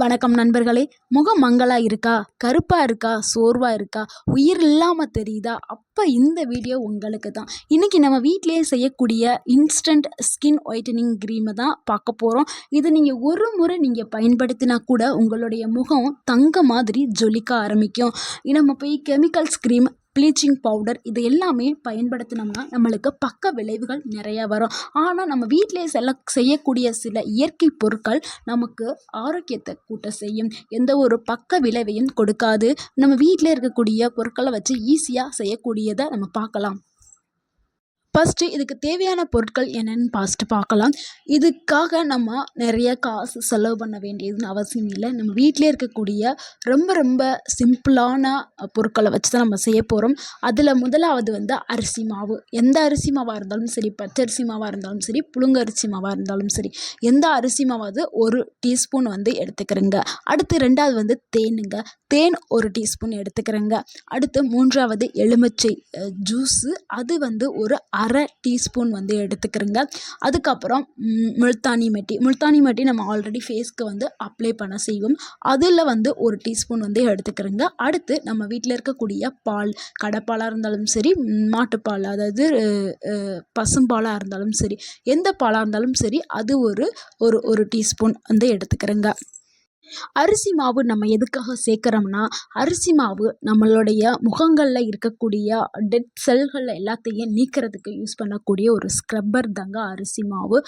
வணக்கம் நண்பர்களே. முகம் மங்களாக இருக்கா? கருப்பாக இருக்கா? சோர்வாக இருக்கா? உயிர் இல்லாமல் தெரியுதா? அப்போ இந்த வீடியோ உங்களுக்கு தான் இன்றைக்கி நம்ம வீட்டிலேயே செய்யக்கூடிய இன்ஸ்டன்ட் ஸ்கின் ஒயிட்டனிங் க்ரீமை தான் பார்க்க போகிறோம் இது நீங்கள் ஒரு முறை நீங்கள் பயன்படுத்தினா கூட உங்களுடைய முகம் தங்க மாதிரி ஜொலிக்க ஆரம்பிக்கும். நம்ம போய் கெமிக்கல்ஸ் க்ரீம் ப்ளீச்சிங் பவுடர் இது எல்லாமே பயன்படுத்தினோம்னா நம்மளுக்கு பக்க விளைவுகள் நிறையா வரும். ஆனால் நம்ம வீட்டிலே செல்ல செய்யக்கூடிய சில இயற்கை பொருட்கள் நமக்கு ஆரோக்கியத்தை கூட்ட செய்யும். எந்த ஒரு பக்க விளைவையும் கொடுக்காது. நம்ம வீட்டில் இருக்கக்கூடிய பொருட்களை வச்சு ஈஸியாக செய்யக்கூடியதை நம்ம பார்க்கலாம். ஃபஸ்ட்டு இதுக்கு தேவையான பொருட்கள் என்னென்னு ஃபஸ்ட்டு பார்க்கலாம். இதுக்காக நம்ம நிறைய காசு செலவு பண்ண வேண்டியதுன்னு அவசியம் இல்லை. நம்ம வீட்டிலே இருக்கக்கூடிய ரொம்ப ரொம்ப சிம்பிளான பொருட்களை வச்சு தான் நம்ம செய்ய போகிறோம் அதில் முதலாவது வந்து அரிசி மாவு. எந்த அரிசி மாவாக இருந்தாலும் சரி பச்சரிசி மாவாக இருந்தாலும் சரி புழுங்கரிசி மாவாக இருந்தாலும் சரி எந்த அரிசி மாவாவது ஒரு டீஸ்பூன் வந்து எடுத்துக்கிறேங்க. அடுத்து ரெண்டாவது வந்து தேனுங்க. தேன் ஒரு டீஸ்பூன் எடுத்துக்கிறேங்க. அடுத்து மூன்றாவது எலுமிச்சை ஜூஸு. அது வந்து ஒரு அரை டீஸ்பூன் வந்து எடுத்துக்கிறேங்க. அதுக்கப்புறம் முல்தானி மெட்டி. முல்தானி மெட்டி நம்ம ஆல்ரெடி ஃபேஸ்க்கு வந்து அப்ளை பண்ண செய்வோம். அதில் வந்து ஒரு டீஸ்பூன் வந்து எடுத்துக்கிறேங்க. அடுத்து நம்ம வீட்டில் இருக்கக்கூடிய பால் கடைப்பாலாக இருந்தாலும் சரி மாட்டுப்பால் அதாவது பசும்பாலாக இருந்தாலும் சரி எந்த பாலாக இருந்தாலும் சரி அது ஒரு ஒரு ஒரு டீஸ்பூன் வந்து எடுத்துக்கிறேங்க. அரிசி மாவு நம்ம எதுக்காக சேர்க்குறோம்னா அரிசி மாவு நம்மளுடைய முகங்களில் இருக்கக்கூடிய டெட் செல்கள் எல்லாத்தையும் நீக்கிறதுக்கு யூஸ் பண்ணக்கூடிய ஒரு ஸ்க்ரப்பர் தாங்க அரிசி மாவு.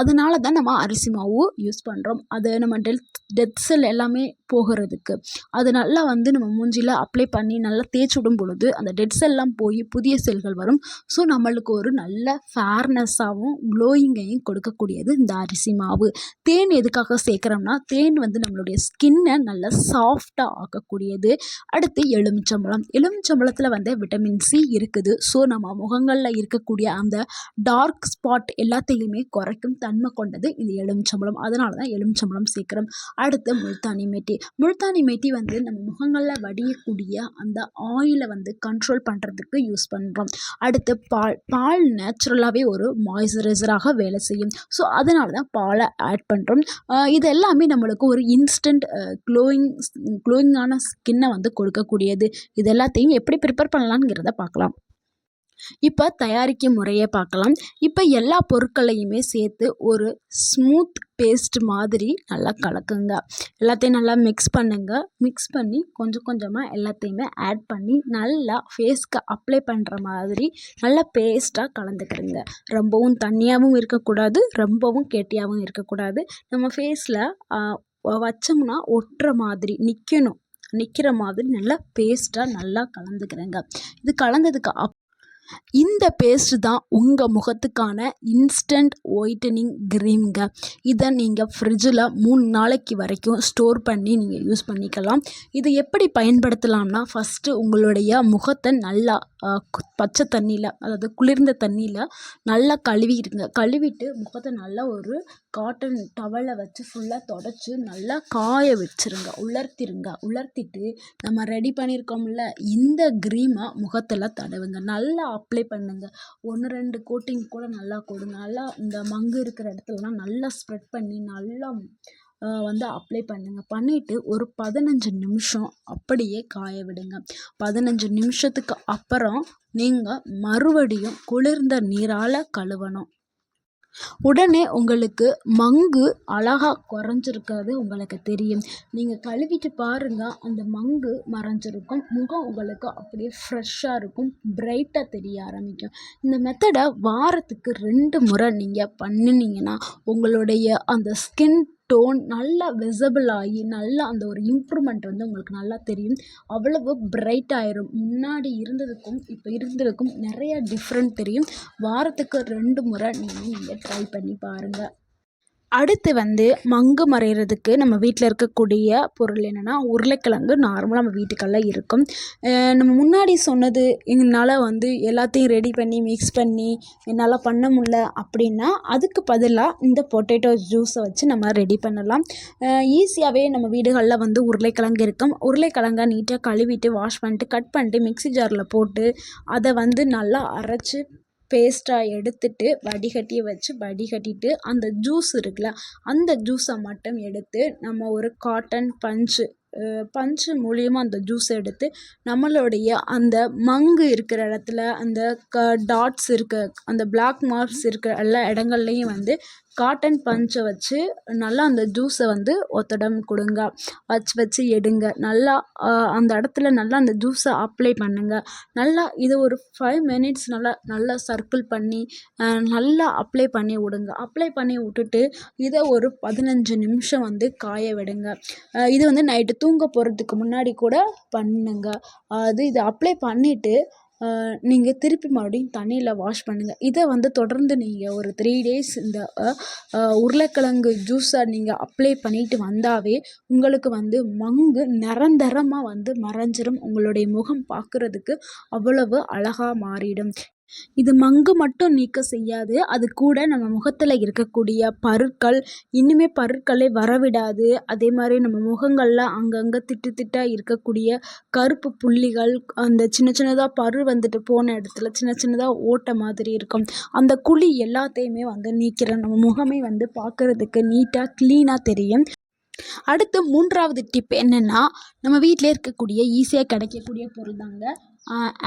அதனால தான் நம்ம அரிசி மாவு யூஸ் பண்ணுறோம் அதை நம்ம டெத் டெத் செல் எல்லாமே போகிறதுக்கு. அது நல்லா வந்து நம்ம மூஞ்சியில் அப்ளை பண்ணி நல்லா தேய்ச்சி விடும் பொழுது அந்த டெட் செல்லாம் போய் புதிய செல்கள் வரும். ஸோ நம்மளுக்கு ஒரு நல்ல ஃபேர்னஸாகவும் க்ளோயிங்கையும் கொடுக்கக்கூடியது இந்த அரிசி மாவு. தேன் எதுக்காக சேர்க்குறோம்னா தேன் வந்து நம்மளுடைய நம்மளுடைய ஸ்கின்னை நல்லா சாஃப்டாக ஆக்கக்கூடியது. அடுத்து எலுமிச்சம்பழம். எலுமிச்சம்பழத்தில் வந்து விட்டமின் சி இருக்குது. ஸோ நம்ம முகங்களில் இருக்கக்கூடிய அந்த டார்க் ஸ்பாட் எல்லாத்தையுமே குறைக்கும் தன்மை கொண்டது இந்த எலுமிச்சம்பழம். அதனால தான் எலுமிச்சம்பழம் சீக்கிரம் அடுத்து முல்தானி மேட்டி முல்தானி மேட்டி வந்து நம்ம முகங்களில் வடியக்கூடிய அந்த ஆயிலை வந்து கண்ட்ரோல் பண்ணுறதுக்கு யூஸ் பண்ணுறோம் அடுத்து பால் பால் நேச்சுரலாகவே ஒரு மாய்ஸ்சரைசராக வேலை செய்யும். ஸோ அதனால தான் பாலை ஆட் பண்ணுறோம் இது எல்லாமே நம்மளுக்கு ஒரு இன்ஸ்ட் இன்ஸ்டன்ட் க்ளோயிங் க்ளோயிங்கான ஸ்கின்னை வந்து கொடுக்கக்கூடியது. இது எல்லாத்தையும் எப்படி ப்ரிப்பேர் பண்ணலாங்கிறத பார்க்கலாம். இப்போ தயாரிக்கும் முறையை பார்க்கலாம். இப்போ எல்லா பொருட்களையுமே சேர்த்து ஒரு ஸ்மூத் பேஸ்ட் மாதிரி நல்லா கலக்குங்க. எல்லாத்தையும் நல்லா மிக்ஸ் பண்ணுங்க. மிக்ஸ் பண்ணி கொஞ்சம் கொஞ்சமாக எல்லாத்தையுமே ஆட் பண்ணி நல்லா ஃபேஸ்க்கு அப்ளை பண்ணுற மாதிரி நல்லா பேஸ்ட்டாக கலந்துக்கிறங்க. ரொம்பவும் தண்ணியாகவும் இருக்கக்கூடாது ரொம்பவும் கெட்டியாகவும் இருக்கக்கூடாது. நம்ம ஃபேஸில் வச்சோம்னா ஒட்டுற மாதிரி நிற்கணும் நிற்கிற மாதிரி நல்லா பேஸ்ட்டாக நல்லா கலந்துக்கிறேங்க. இது கலந்ததுக்கு அப் இந்த பேஸ்ட்டு தான் உங்கள் முகத்துக்கான இன்ஸ்டன்ட் ஒயிட்டனிங் க்ரீம்ங்க இதை நீங்கள் ஃப்ரிட்ஜில் மூணு நாளைக்கு வரைக்கும் ஸ்டோர் பண்ணி நீங்கள் யூஸ் பண்ணிக்கலாம். இது எப்படி பயன்படுத்தலாம்னா ஃபஸ்ட்டு உங்களுடைய முகத்தை நல்லா பச்சை தண்ணியில் அதாவது குளிர்ந்த தண்ணியில் நல்லா கழுவிடுங்க. கழுவிட்டு முகத்தை நல்லா ஒரு காட்டன் டவலை வச்சு ஃபுல்லாக தொடச்சி நல்லா காய வச்சுருங்க. உலர்த்திருங்க. உலர்த்திட்டு நம்ம ரெடி பண்ணியிருக்கோம்ல இந்த க்ரீமை முகத்தில் தடவுங்க. நல்லா அப்ளை பண்ணுங்கள் ஒன்று ரெண்டு கோட்டிங் கூட நல்லா கொடுங்க நல்லா இந்த மங்கு இருக்கிற இடத்துலலாம் நல்லா ஸ்ப்ரெட் பண்ணி நல்லா வந்து அப்ளை பண்ணுங்கள் பண்ணிவிட்டு ஒரு பதினஞ்சு நிமிஷம் அப்படியே காய விடுங்க. பதினஞ்சு நிமிஷத்துக்கு அப்புறம் நீங்கள் மறுபடியும் குளிர்ந்த நீரால் கழுவணும். உடனே உங்களுக்கு மங்கு அழகாக குறைஞ்சிருக்கிறது உங்களுக்கு தெரியும். நீங்கள் கழுவிட்டு பாருங்கள் அந்த மங்கு மறைஞ்சிருக்கும். முகம் உங்களுக்கு அப்படியே ஃப்ரெஷ்ஷாக இருக்கும் பிரைட்டாக தெரிய ஆரம்பிக்கும். இந்த மெத்தடை வாரத்துக்கு ரெண்டு முறை நீங்கள் பண்ணினீங்கன்னா உங்களுடைய அந்த ஸ்கின் டோன் நல்லா விசபிள் ஆகி நல்லா அந்த ஒரு இம்ப்ரூவ்மெண்ட் வந்து உங்களுக்கு நல்லா தெரியும். அவ்வளவு பிரைட் ஆயிரும். முன்னாடி இருந்ததுக்கும் இப்போ இருந்ததுக்கும் நிறையா டிஃப்ரெண்ட் தெரியும். வாரத்துக்கு ரெண்டு முறை நீங்கள் ட்ரை பண்ணி பாருங்கள் அடுத்து வந்து மங்கு மறைகிறதுக்கு நம்ம வீட்டில் இருக்கக்கூடிய பொருள் என்னென்னா உருளைக்கிழங்கு நார்மலாக நம்ம வீட்டுக்கெல்லாம் இருக்கும். நம்ம முன்னாடி சொன்னது என்னால் வந்து எல்லாத்தையும் ரெடி பண்ணி மிக்ஸ் பண்ணி என்னால் பண்ண முடில அப்படின்னா அதுக்கு பதிலாக இந்த பொட்டேட்டோ ஜூஸை வச்சு நம்ம ரெடி பண்ணலாம். ஈஸியாகவே நம்ம வீடுகளில் வந்து உருளைக்கிழங்கு இருக்கும். உருளைக்கிழங்கை நீட்டாக கழுவிட்டு வாஷ் பண்ணிட்டு கட் பண்ணிட்டு மிக்ஸி ஜாரில் போட்டு அதை வந்து நல்லா அரைச்சி பேஸ்ட்டாக எடுத்துட்டு வடிகட்டி வச்சு வடிகட்டிட்டு அந்த ஜூஸ் இருக்குல்ல அந்த ஜூஸை மட்டும் எடுத்து நம்ம ஒரு காட்டன் பஞ்சு பஞ்சு மூலியமாக அந்த ஜூஸை எடுத்து நம்மளுடைய அந்த மங்கு இருக்கிற இடத்துல அந்த க டாட்ஸ் இருக்க அந்த பிளாக் மார்க்ஸ் இருக்கிற எல்லா இடங்கள்லையும் வந்து காட்டன் பஞ்சை வச்சு நல்லா அந்த ஜூஸை வந்து ஒத்தடம் கொடுங்க. வச்சு வச்சு எடுங்க. நல்லா அந்த இடத்துல நல்லா அந்த ஜூஸை அப்ளை பண்ணுங்கள் நல்லா இது ஒரு ஃபைவ் மினிட்ஸ் நல்லா நல்லா சர்க்கிள் பண்ணி நல்லா அப்ளை பண்ணி விடுங்க. அப்ளை பண்ணி விட்டுட்டு இதை ஒரு பதினஞ்சு நிமிஷம் வந்து காய விடுங்க. இது வந்து நைட்டு தூங்க போகிறதுக்கு முன்னாடி கூட பண்ணுங்க. அது இதை அப்ளை பண்ணிவிட்டு நீங்கள் திருப்பி மறுபடியும் தண்ணியில் வாஷ் பண்ணுங்கள் இதை வந்து தொடர்ந்து நீங்கள் ஒரு த்ரீ டேஸ் இந்த உருளைக்கிழங்கு ஜூஸை நீங்கள் அப்ளை பண்ணிட்டு வந்தாவே உங்களுக்கு வந்து மங்கு நிரந்தரமாக வந்து மறைஞ்சிரும். உங்களுடைய முகம் பார்க்குறதுக்கு அவ்வளவு அழகாக மாறிடும். இது மங்கு மட்டும் நீக்க செய்யாது. அது கூட நம்ம முகத்தில் இருக்கக்கூடிய பருக்கள் இன்னுமே பருக்களை வரவிடாது. அதே மாதிரி நம்ம முகங்களில் அங்கங்கே திட்டு திட்டாக இருக்கக்கூடிய கருப்பு புள்ளிகள் அந்த சின்ன சின்னதாக பரு வந்துட்டு போன இடத்துல சின்ன சின்னதாக ஓட்ட மாதிரி இருக்கும். அந்த குழி எல்லாத்தையுமே வந்து நீக்கிற நம்ம முகமே வந்து பார்க்குறதுக்கு நீட்டாக க்ளீனாக தெரியும். அடுத்து மூன்றாவது டிப் என்னென்னா நம்ம வீட்டிலே இருக்கக்கூடிய ஈஸியாக கிடைக்கக்கூடிய பொருள் தாங்க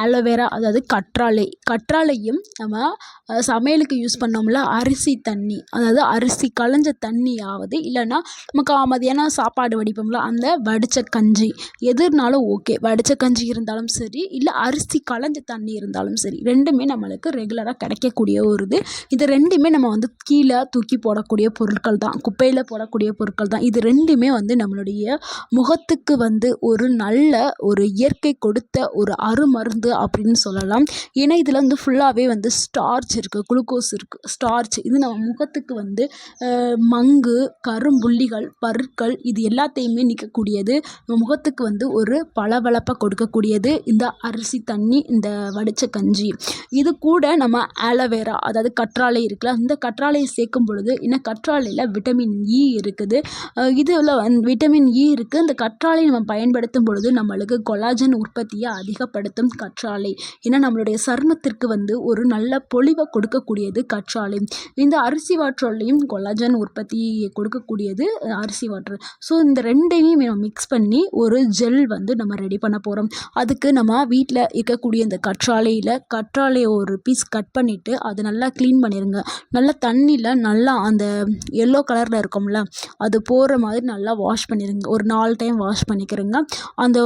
ஆலோவேரா அதாவது கற்றாழை. கற்றாழையும் நம்ம சமையலுக்கு யூஸ் பண்ணோம்ல அரிசி தண்ணி. அதாவது அரிசி களைஞ்ச தண்ணியாவது இல்லைன்னா நமக்கு மதியானம் சாப்பாடு வடிப்போம்ல அந்த வடித்த கஞ்சி. எதுனாலும் ஓகே வடித்த கஞ்சி இருந்தாலும் சரி இல்லை அரிசி களைஞ்ச தண்ணி இருந்தாலும் சரி ரெண்டுமே நம்மளுக்கு ரெகுலராக கிடைக்கக்கூடிய ஒரு இது. இது ரெண்டுமே நம்ம வந்து கீழே தூக்கி போடக்கூடிய பொருட்கள் தான். குப்பையில் போடக்கூடிய பொருட்கள் தான். இது ரெண்டுமே வந்து நம்மளுடைய முகத்துக்கு வந்து ஒரு நல்ல ஒரு இயற்கை கொடுத்த ஒரு அரு மருந்து அப்படின்னு சொல்லலாம். ஏன்னா இதில் வந்து ஃபுல்லாகவே வந்து ஸ்டார்ச் இருக்குது குளுக்கோஸ் இருக்குது ஸ்டார்ச் இது நம்ம முகத்துக்கு வந்து மங்கு கரும்புள்ளிகள் பருக்கள் இது எல்லாத்தையுமே நிற்கக்கூடியது நம்ம முகத்துக்கு வந்து ஒரு பளபளப்பை கொடுக்கக்கூடியது. இந்த அரிசி தண்ணி இந்த வடித்த கஞ்சி. இது கூட நம்ம ஆலோவேரா அதாவது கற்றாழை இருக்குல்ல இந்த கற்றாழையை சேர்க்கும் பொழுது இன்னும் கற்றாழையில் விட்டமின் இ e இருக்குது. இதில் வந் விட்டமின் இ e இருக்குது இந்த கற்றாழை நம்ம பயன்படுத்தும் பொழுது நம்மளுக்கு கொலாஜன் உற்பத்தியை அதிகப்படுத்த பயன்படுத்தும் கற்றாழை. ஏன்னா நம்மளுடைய சருமத்திற்கு வந்து ஒரு நல்ல பொலிவை கொடுக்கக்கூடியது கற்றாழை. இந்த அரிசி வாட்டர்லையும் கொலாஜன் உற்பத்தி கொடுக்கக்கூடியது அரிசி வாற்றல் ஸோ இந்த ரெண்டையும் நம்ம மிக்ஸ் பண்ணி ஒரு ஜெல் வந்து நம்ம ரெடி பண்ண போகிறோம் அதுக்கு நம்ம வீட்டில் இருக்கக்கூடிய இந்த கற்றாழையில் கற்றாழையை ஒரு பீஸ் கட் பண்ணிவிட்டு அதை நல்லா க்ளீன் பண்ணிடுங்க நல்லா தண்ணியில் நல்லா அந்த எல்லோ கலரில் இருக்கும்ல அது போகிற மாதிரி நல்லா வாஷ் பண்ணிடுங்க ஒரு நாலு டைம் வாஷ் பண்ணிக்கிறேங்க. அந்த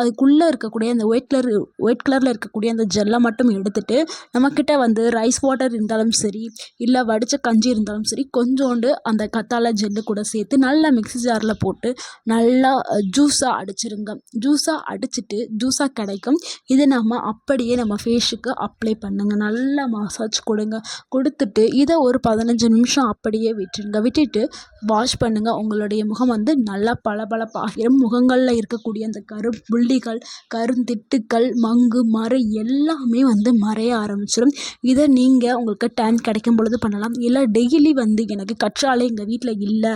அதுக்குள்ளே இருக்கக்கூடிய அந்த ஒயிட் கலர் ஒயிட் கலரில் இருக்கக்கூடிய அந்த ஜெல்லை மட்டும் எடுத்துகிட்டு நம்மக்கிட்ட வந்து ரைஸ் வாட்டர் இருந்தாலும் சரி இல்லை வடித்த கஞ்சி இருந்தாலும் சரி கொஞ்சோண்டு அந்த கத்தாழை ஜெல்லு கூட சேர்த்து நல்லா மிக்ஸி ஜாரில் போட்டு நல்லா ஜூஸாக அடிச்சிருங்க. ஜூஸாக அடிச்சிட்டு ஜூஸாக கிடைக்கும். இதை நம்ம அப்படியே நம்ம ஃபேஸுக்கு அப்ளை பண்ணுங்க. நல்லா மசாஜ் கொடுங்க. கொடுத்துட்டு இதை ஒரு பதினஞ்சு நிமிஷம் அப்படியே விட்டுருங்க. விட்டுட்டு வாஷ் பண்ணுங்கள் உங்களுடைய முகம் வந்து நல்லா பளபளப்பாகிரும். முகங்களில் இருக்கக்கூடிய அந்த கரு புள்ளிகள் கருந்திட்டுக்கள் மங்கு மறை எல்லாமே வந்து மறைய ஆரம்பிச்சிடும் இதை நீங்கள் உங்களுக்கு டைம் கிடைக்கும் பொழுது பண்ணலாம். இல்லை டெய்லி வந்து எனக்கு கற்றாழை எங்கள் வீட்டில் இல்லை.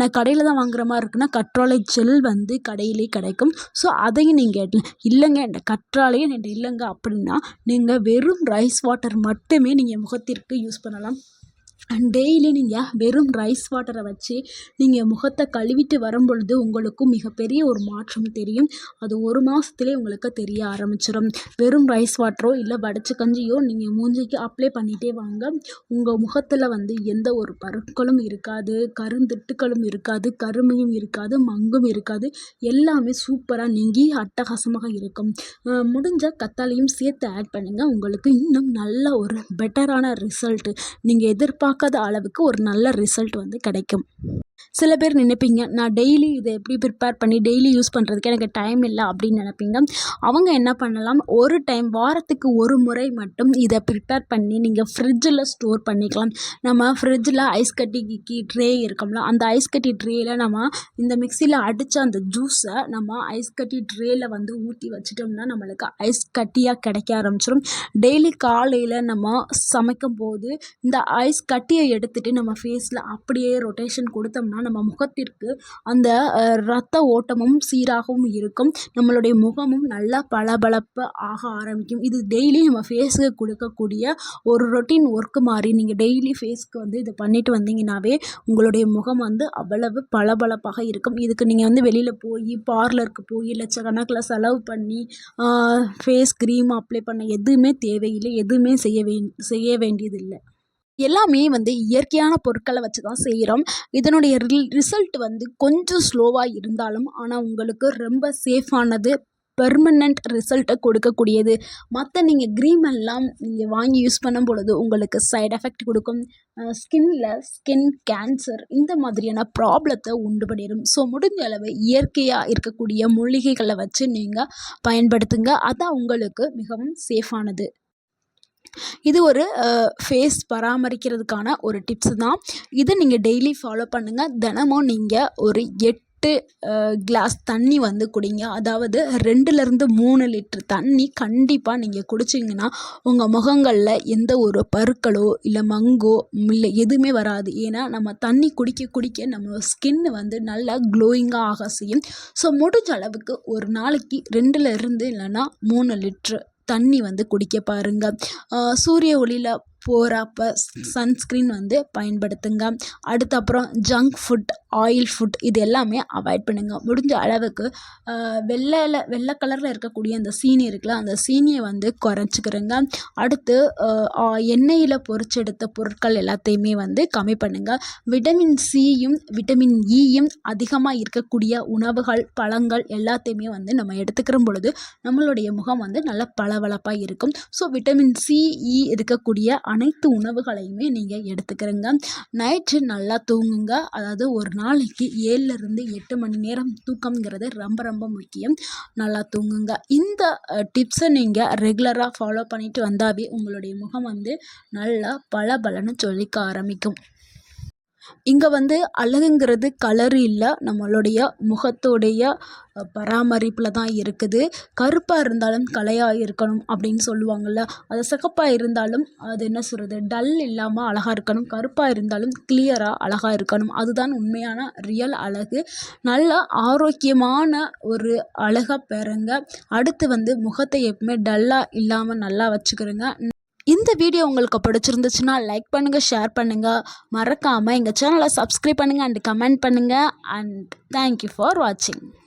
நான் கடையில் தான் வாங்குற மாதிரி இருக்குன்னா கற்றாழை ஜெல் வந்து கடையிலே கிடைக்கும். ஸோ அதையும் நீங்கள் இல்லைங்க இந்த கற்றாழையும் என்கிட்ட இல்லைங்க அப்படின்னா நீங்கள் வெறும் ரைஸ் வாட்டர் மட்டுமே நீங்கள் முகத்திற்கு யூஸ் பண்ணலாம். அண்ட் டெய்லி நீங்கள் வெறும் ரைஸ் வாட்டரை வச்சு நீங்கள் முகத்தை கழுவிட்டு வரும் பொழுது உங்களுக்கும் மிகப்பெரிய ஒரு மாற்றம் தெரியும். அது ஒரு மாதத்துலேயே உங்களுக்கு தெரிய ஆரம்பிச்சிடும் வெறும் ரைஸ் வாட்டரோ இல்லை வடிச்ச கஞ்சியோ நீங்கள் மூஞ்சிக்கு அப்ளை பண்ணிகிட்டே வாங்க. உங்கள் முகத்தில் வந்து எந்த ஒரு பருக்களும் இருக்காது கருந்திட்டுக்களும் இருக்காது கருமையும் இருக்காது மங்கும் இருக்காது. எல்லாமே சூப்பராக நீங்கி அட்டகாசமாக இருக்கும். முடிஞ்ச கத்தாலையும் சேர்த்து ஆட் பண்ணுங்கள் உங்களுக்கு இன்னும் நல்ல ஒரு பெட்டரான ரிசல்ட்டு நீங்கள் எதிர்பார்க்க எதிர்பார்க்காத அளவுக்கு ஒரு நல்ல ரிசல்ட் வந்து கிடைக்கும். சில பேர் நினைப்பீங்க நான் டெய்லி இதை எப்படி ப்ரிப்பேர் பண்ணி டெய்லி யூஸ் பண்ணுறதுக்கு எனக்கு டைம் இல்லை அப்படின்னு நினைப்பீங்க. அவங்க என்ன பண்ணலாம் ஒரு டைம் வாரத்துக்கு ஒரு முறை மட்டும் இதை ப்ரிப்பேர் பண்ணி நீங்கள் ஃப்ரிட்ஜில் ஸ்டோர் பண்ணிக்கலாம். நம்ம ஃப்ரிட்ஜில் ஐஸ் கட்டிக்கு ட்ரே இருக்கோம்ல அந்த ஐஸ் கட்டி ட்ரேயில் நம்ம இந்த மிக்சியில் அடித்த அந்த ஜூஸை நம்ம ஐஸ் கட்டி ட்ரேயில் வந்து ஊற்றி வச்சிட்டோம்னா நம்மளுக்கு ஐஸ் கட்டியாக கிடைக்க ஆரம்பிச்சிடும் டெய்லி காலையில் நம்ம சமைக்கும் போது இந்த ஐஸ் கட்டியை எடுத்துகிட்டு நம்ம ஃபேஸில் அப்படியே ரொட்டேஷன் கொடுத்தோம்னா பண்ணோம்னா நம்ம முகத்திற்கு அந்த ரத்த ஓட்டமும் சீராகவும் இருக்கும். நம்மளுடைய முகமும் நல்லா பளபளப்பு ஆக ஆரம்பிக்கும். இது டெய்லி நம்ம ஃபேஸுக்கு கொடுக்கக்கூடிய ஒரு ரொட்டீன் ஒர்க்கு மாதிரி நீங்கள் டெய்லி ஃபேஸ்க்கு வந்து இதை பண்ணிட்டு வந்தீங்கன்னாவே உங்களுடைய முகம் வந்து அவ்வளவு பளபளப்பாக இருக்கும். இதுக்கு நீங்கள் வந்து வெளியில் போய் பார்லருக்கு போய் லட்சக்கணக்கில் செலவு பண்ணி ஃபேஸ் க்ரீம் அப்ளை பண்ண எதுவுமே தேவையில்லை. எதுவுமே செய்ய வே செய்ய வேண்டியதில்லை. எல்லாமே வந்து இயற்கையான பொருட்களை வச்சு தான் செய்கிறோம் இதனுடைய ரிசல்ட் வந்து கொஞ்சம் ஸ்லோவாக இருந்தாலும் ஆனால் உங்களுக்கு ரொம்ப சேஃபானது பெர்மனண்ட் ரிசல்ட்டை கொடுக்கக்கூடியது. மற்ற நீங்கள் க்ரீம் எல்லாம் நீங்கள் வாங்கி யூஸ் பண்ணும் பொழுது உங்களுக்கு சைட் எஃபெக்ட் கொடுக்கும். ஸ்கின்ல ஸ்கின் கேன்சர் இந்த மாதிரியான ப்ராப்ளத்தை உண்டு பண்ணிடும் ஸோ முடிஞ்ச அளவு இயற்கையாக இருக்கக்கூடிய மூலிகைகளை வச்சு நீங்கள் பயன்படுத்துங்க. அதான் உங்களுக்கு மிகவும் சேஃபானது இது ஒரு ஃபேஸ் பராமரிக்கிறதுக்கான ஒரு டிப்ஸ் தான். இதை நீங்கள் டெய்லி ஃபாலோ பண்ணுங்கள் தினமும் நீங்கள் ஒரு எட்டு கிளாஸ் தண்ணி வந்து குடிங்க. அதாவது ரெண்டுலேருந்து மூணு லிட்டர் தண்ணி கண்டிப்பாக நீங்கள் குடிச்சிங்கன்னா உங்கள் முகங்களில் எந்த ஒரு பருக்களோ இல்லை மங்கோ இல்லை எதுவுமே வராது. ஏன்னா நம்ம தண்ணி குடிக்க குடிக்க நம்ம ஸ்கின் வந்து நல்லா க்ளோயிங்காக ஆக செய்யும். ஸோ முடிஞ்ச அளவுக்கு ஒரு நாளைக்கு ரெண்டுலேருந்து இல்லைன்னா மூணு லிட்ரு தண்ணி வந்து குடிக்க பாருங்கள் சூரிய ஒளியில் போகிறப்ப சன்ஸ்க்ரீன் வந்து பயன்படுத்துங்க. அடுத்து அப்புறம் ஜங்க் ஃபுட் ஆயில் ஃபுட் இது எல்லாமே அவாய்ட் பண்ணுங்க. முடிஞ்ச அளவுக்கு வெள்ளையில் வெள்ளை கலரில் இருக்கக்கூடிய அந்த சீனி இருக்குல்ல அந்த சீனியை வந்து குறைச்சிக்கிறங்க. அடுத்து எண்ணெயில் பொரிச்செடுத்த பொருட்கள் எல்லாத்தையுமே வந்து கம்மி பண்ணுங்க. விட்டமின் சியும் விட்டமின் இயும் அதிகமாக இருக்கக்கூடிய உணவுகள் பழங்கள் எல்லாத்தையுமே வந்து நம்ம எடுத்துக்கிற பொழுது நம்மளுடைய முகம் வந்து நல்ல பளபளப்பாக இருக்கும். ஸோ விட்டமின் சி இ இருக்கக்கூடிய அனைத்து உணவுகளையுமே நீங்கள் எடுத்துக்கிறங்க. நைட்டு நல்லா தூங்குங்க. அதாவது ஒரு நாளைக்கு ஏழுலேருந்து எட்டு மணி நேரம் தூக்கம்ங்கிறது ரொம்ப ரொம்ப முக்கியம். நல்லா தூங்குங்க. இந்த டிப்ஸை நீங்கள் ரெகுலராக ஃபாலோ பண்ணிட்டு வந்தாவே உங்களுடைய முகம் வந்து நல்லா பளபளன்னு சொல்லிக்க ஆரம்பிக்கும். இங்கே வந்து அழகுங்கிறது கலர் இல்லை நம்மளுடைய முகத்தோடைய பராமரிப்பில் தான் இருக்குது. கருப்பாக இருந்தாலும் கலையாக இருக்கணும் அப்படின்னு சொல்லுவாங்கள்ல அது சிகப்பாக இருந்தாலும் அது என்ன சொல்கிறது டல் இல்லாமல் அழகாக இருக்கணும். கருப்பாக இருந்தாலும் கிளியராக அழகாக இருக்கணும். அதுதான் உண்மையான ரியல் அழகு. நல்ல ஆரோக்கியமான ஒரு அழகாக பெறுங்க. அடுத்து வந்து முகத்தை எப்பவுமே டல்லாக இல்லாமல் நல்லா வச்சுக்கிறோங்க. இந்த வீடியோ உங்களுக்கு பிடிச்சிருந்துச்சுன்னா லைக் பண்ணுங்கள் ஷேர் பண்ணுங்கள் மறக்காமல் எங்கள் சேனலை சப்ஸ்கிரைப் பண்ணுங்கள் அண்ட் கமெண்ட் பண்ணுங்கள் அண்ட் தேங்க்யூ ஃபார் வாட்சிங்